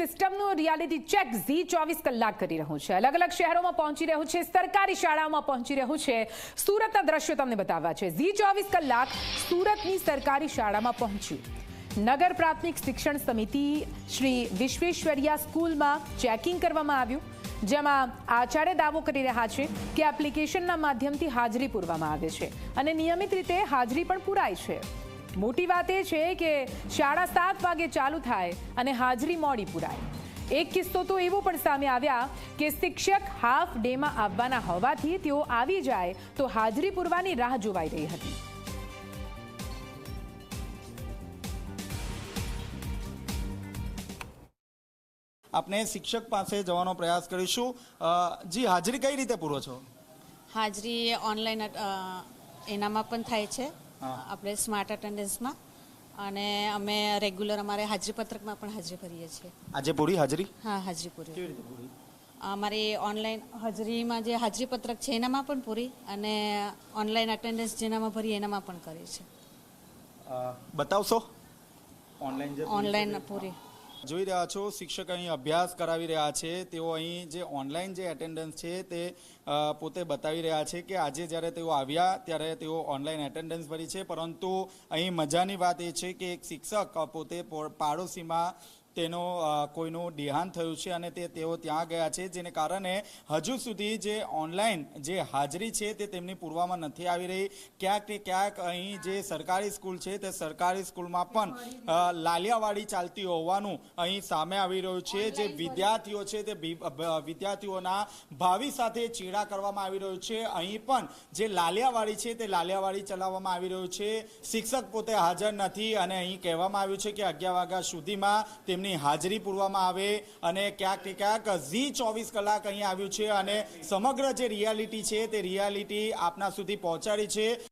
સિસ્ટમનું reality check Zee ચોવીસ કલાક કરી રહ્યું છે. અલગ અલગ શહેરોમાં પહોંચી રહ્યું છે, સરકારી શાળાઓમાં પહોંચી રહ્યું છે. સુરતના દ્રશ્યો તમને બતાવવા છે. ઝી ચોવીસ કલાક સુરતની સરકારી શાળામાં પહોંચ્યું નગર પ્રાથમિક શિક્ષણ સમિતિ શ્રી વિશ્વેશ્વરિયા સ્કૂલમાં ચેકિંગ કરવામાં આવ્યું, જેમાં આચાર્ય દાવો કરી રહ્યા છે કે એપ્લિકેશનના માધ્યમથી હાજરી પૂરવામાં આવે છે અને નિયમિત રીતે હાજરી પણ પૂરાય છે. મોટી વાત એ છે કે શાળા સાત વાગે ચાલુ થાય અને હાજરી મોડી પુરાય. એક કિસ્સો તો એવો પણ સામે આવ્યા કે શિક્ષક હાફ ડેમાં આવવાના હોવાથી તેઓ આવી જાય તો હાજરી પૂરવાની રાહ જોવાઈ રહી હતી. આપણે શિક્ષક પાસે જવાનો પ્રયાસ કરીશું. જી હાજરી કઈ રીતે પૂરો છો? હાજરી ઓનલાઈન એનામાં પણ થાય છે. આપણે સ્માર્ટ અટેન્ડન્સમાં અને અમે રેગ્યુલર અમારે હાજરી પત્રકમાં પણ હાજરી ભરીએ છીએ. આજે પૂરી હાજરી? હા હાજરી પૂરી. અમારી ઓનલાઈન હાજરીમાં જે હાજરી પત્રક છે એનામાં પણ પૂરી અને ઓનલાઈન અટેન્ડન્સ જેનામાં ભરી એનામાં પણ કરી છે બતાવશો? ઓનલાઈન ઓનલાઈન પૂરી. જોઈ રહ્યા છો, શિક્ષક અહીં અભ્યાસ કરાવી રહ્યા છે. તેઓ અહીં જે ઓનલાઈન જે એટેન્ડન્સ છે તે પોતે બતાવી રહ્યા છે કે આજે જ્યારે તેઓ આવ્યા ત્યારે તેઓ ઓનલાઈન એટેન્ડન્સ ભરી છે. પરંતુ અહીં મજાની વાત એ છે કે એક શિક્ષક પોતે પાડોશીમાં તેનો કોઈનું દેહાંત થયું છે અને તે તેઓ ત્યાં ગયા છે, જેને કારણે હજુ સુધી જે ઓનલાઈન જે હાજરી છે તે તેમની પૂરવામાં નથી આવી રહી. ક્યાંક ને ક્યાંક અહીં જે સરકારી સ્કૂલ છે તે સરકારી સ્કૂલમાં પણ લાલિયાવાડી ચાલતી હોવાનું અહીં સામે આવી રહ્યું છે. જે વિદ્યાર્થીઓ છે તે વિદ્યાર્થીઓના ભાવિ સાથે ચીડા કરવામાં આવી રહ્યું છે. અહીં પણ જે લાલિયાવાડી છે તે લાલિયાવાડી ચલાવવામાં આવી રહ્યું છે. શિક્ષક પોતે હાજર નથી અને અહીં કહેવામાં આવ્યું છે કે અગિયાર વાગ્યા સુધીમાં તેમની હાજરી પૂરવામાં આવે અને ક્યાંક ને ક્યાંક ઝી ચોવીસ કલાક અહીં આવ્યું છે અને સમગ્ર જે રિયાલિટી છે તે રિયાલિટી આપના સુધી પહોંચાડી છે.